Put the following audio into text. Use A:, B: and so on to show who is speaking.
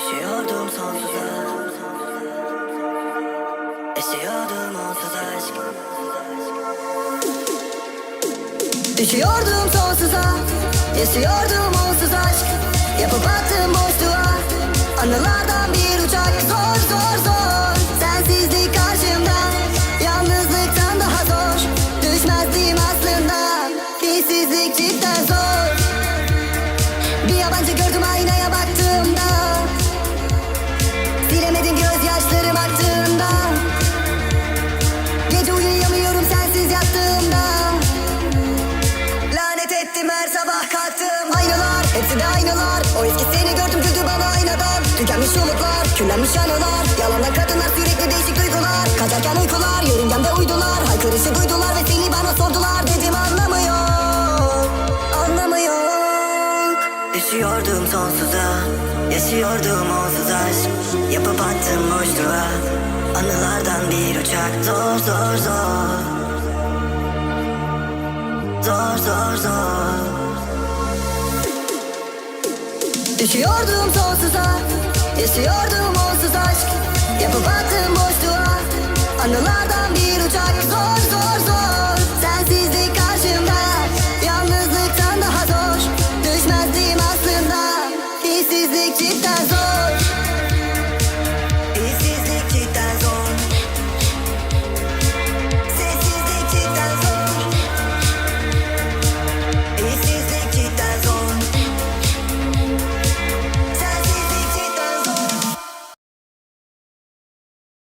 A: Üşüyordum sonsuza. Esiyordum onsuz aşk Düşüyordum sonsuza. Esiyordum onsuz aşk Yapıp attım boşluğa. Anılardan bir uçak. Zor zor zor. Sensizlik karşımda. Yalnızlıktan daha zor. Düşmezdim aslında. Hissizlik cidden zor. Bir yabancı gördüm aynı hepsi de aynalar. O eski seni gördüm güldü bana aynadan Tükenmiş umutlar küllenmiş anılar. Yalanla kadınlar sürekli değişik duygular. Kaçarken uykular yörüngemde uydular. Haykırışı duydular ve seni bana sordular. Dedim anlamı yok Anlamı yok Düşüyordum sonsuza Yaşıyordum onsuz aşk. Yapıp attım boşluğa Anılardan bir uçak. Zor zor zor. Zor zor zor Düşüyordum sonsuza Yaşıyordum onsuz aşk. Yapıp attım boşluğa Anılardan bir uçak